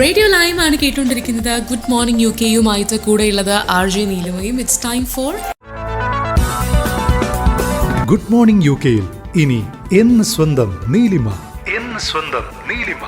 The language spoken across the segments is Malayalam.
റേഡിയോ ലൈവാണ് ആണ് കേട്ടുകൊണ്ടിരിക്കുന്നത് ഗുഡ് മോർണിംഗ് യു കെയുമായിട്ട് കൂടെയുള്ളത് R J നീലമയും. It's time for good morning U കെയിൽ ഇനി എന്ന് സ്വന്തം നീലിമ. എന്ന് സ്വന്തം നീലിമ.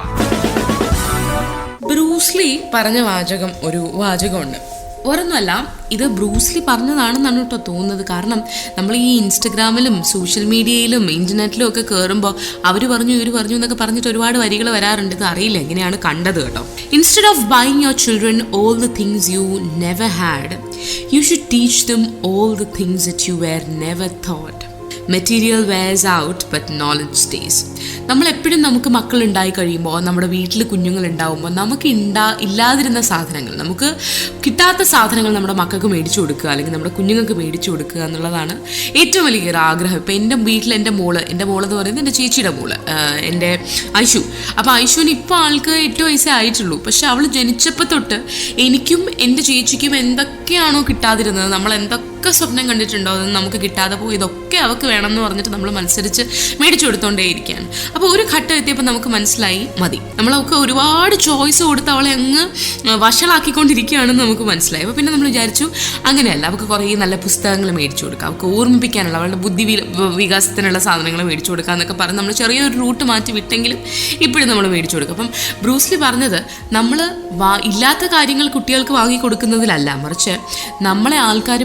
ബ്രൂസ്ലി പറഞ്ഞ വാചകം ഒരു വാചകമുണ്ട്. ഒരെന്നുമല്ല ഇത് ബ്രൂസ്ലി പറഞ്ഞതാണെന്നാണ് കേട്ടോ തോന്നുന്നത്. കാരണം നമ്മൾ ഈ ഇൻസ്റ്റഗ്രാമിലും സോഷ്യൽ മീഡിയയിലും ഇന്റർനെറ്റിലും ഒക്കെ കയറുമ്പോൾ അവർ പറഞ്ഞു ഇവർ പറഞ്ഞു എന്നൊക്കെ പറഞ്ഞിട്ട് ഒരുപാട് വരികൾ വരാറുണ്ട്. ഇത് അറിയില്ല എങ്ങനെയാണ് കണ്ടത് കേട്ടോ. Instead of buying your children all the things you never had you should teach them all the things that you were never taught material wears out but knowledge stays നമ്മൾ എപ്പോഴും നമുക്ക് മക്കൾ ഉണ്ടായി കഴിയുമ്പോൾ നമ്മുടെ വീട്ടിൽ കുഞ്ഞുങ്ങൾ ഉണ്ടാവുമ്പോൾ നമുക്ക് ഉണ്ടാ ഇല്ലാതിരുന്ന സാധനങ്ങൾ നമുക്ക് കിട്ടാത്ത സാധനങ്ങൾ നമ്മുടെ മക്കൾക്ക് മേടിച്ചു കൊടുക്കുക അല്ലെങ്കിൽ നമ്മുടെ കുഞ്ഞുങ്ങൾക്ക് മേടിച്ചു കൊടുക്കുക എന്നുള്ളതാണ് ഏറ്റവും വലിയൊരു ആഗ്രഹം. ഇപ്പം എന്റെ വീട്ടിൽ എന്റെ മോൾ എന്റെ മോളെന്ന് പറയുന്നത് എന്റെ ചേച്ചിയുടെ മോൾ എന്റെ ഐഷു. അപ്പോൾ ഐഷുവിന് ഇപ്പോൾ ആൾക്ക് എട്ട് വയസ്സേ ആയിട്ടുള്ളൂ. പക്ഷെ അവൾ ജനിച്ചപ്പോൾ തൊട്ട് എനിക്കും എന്റെ ചേച്ചിക്കും എന്തൊക്കെയാണോ കിട്ടാതിരുന്നത് നമ്മൾ എന്തൊക്കെ സ്വപ്നം കണ്ടിട്ടുണ്ടോ അതൊന്നും നമുക്ക് കിട്ടാതെ പോയി ഇതൊക്കെ അവൾക്ക് വേണം എന്ന് പറഞ്ഞിട്ട് നമ്മൾ മത്സരിച്ച് മേടിച്ചു കൊടുത്തോണ്ടേയിരിക്കുകയാണ് അപ്പോൾ ഒരു ഘട്ടം എത്തിയപ്പോൾ നമുക്ക് മനസ്സിലായി മതി. നമ്മളൊക്കെ ഒരുപാട് ചോയ്സ് കൊടുത്ത് അവളെ അങ്ങ് വഷളാക്കിക്കൊണ്ടിരിക്കുകയാണെന്ന് നമുക്ക് മനസ്സിലായി. അപ്പോൾ പിന്നെ നമ്മൾ വിചാരിച്ചു അങ്ങനെയല്ല അവൾക്ക് കുറേ നല്ല പുസ്തകങ്ങൾ മേടിച്ചു കൊടുക്കുക അവൾക്ക് ഓർമ്മിപ്പിക്കാനുള്ള അവളുടെ ബുദ്ധി വികാസത്തിനുള്ള സാധനങ്ങൾ മേടിച്ചു കൊടുക്കുക എന്നൊക്കെ പറഞ്ഞ് നമ്മൾ ചെറിയൊരു റൂട്ട് മാറ്റി വിട്ടെങ്കിലും ഇപ്പോഴും നമ്മൾ മേടിച്ചു കൊടുക്കും അപ്പം ബ്രൂസ്ലി പറഞ്ഞത് നമ്മൾ ഇല്ലാത്ത കാര്യങ്ങൾ കുട്ടികൾക്ക് വാങ്ങി കൊടുക്കുന്നതിലല്ല മറിച്ച് നമ്മളെ ആൾക്കാർ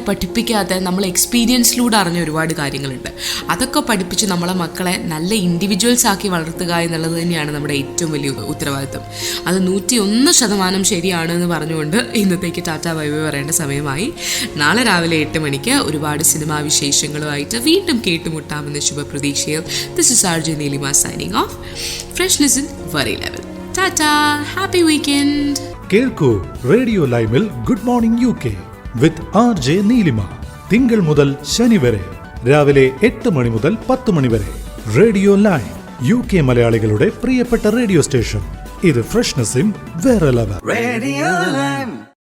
പഠിപ്പിക്കാതെ നമ്മൾ എക്സ്പീരിയൻസിലൂടെ അറിഞ്ഞ ഒരുപാട് കാര്യങ്ങളുണ്ട്. അതൊക്കെ പഠിപ്പിച്ച് നമ്മളെ മക്കളെ നല്ല ഇൻഡിവിജ്വൽസ് ആക്കി വളർത്തുക എന്നുള്ളത് തന്നെയാണ് നമ്മുടെ ഏറ്റവും വലിയ ഉത്തരവാദിത്തം അത് നൂറ്റി ഒന്ന് ശതമാനം ശരിയാണ് എന്ന് പറഞ്ഞുകൊണ്ട് ഇന്നത്തേക്ക് ടാറ്റ ബൈ പറയേണ്ട സമയമായി. നാളെ രാവിലെ എട്ട് മണിക്ക് ഒരുപാട് സിനിമാ വിശേഷങ്ങളുമായിട്ട് വീണ്ടും കേട്ടുമുട്ടാമെന്ന ശുഭപ്രതീക്ഷയിൽ this is R J Neelima signing off freshness in very level tata happy weekend കേൾക്കൂ റേഡിയോ ലൈവിൽ good morning U K with R J Neelima. തിങ്കൾ മുതൽ ശനി വരെ രാവിലെ എട്ട് മണി മുതൽ പത്ത് മണി വരെ. റേഡിയോ ലൈൻ യു കെ മലയാളികളുടെ പ്രിയപ്പെട്ട റേഡിയോ സ്റ്റേഷൻ. ഇത് ഫ്രഷ്നെസ്സിൻ വേറെ ലെവൽ റേഡിയോ Lime.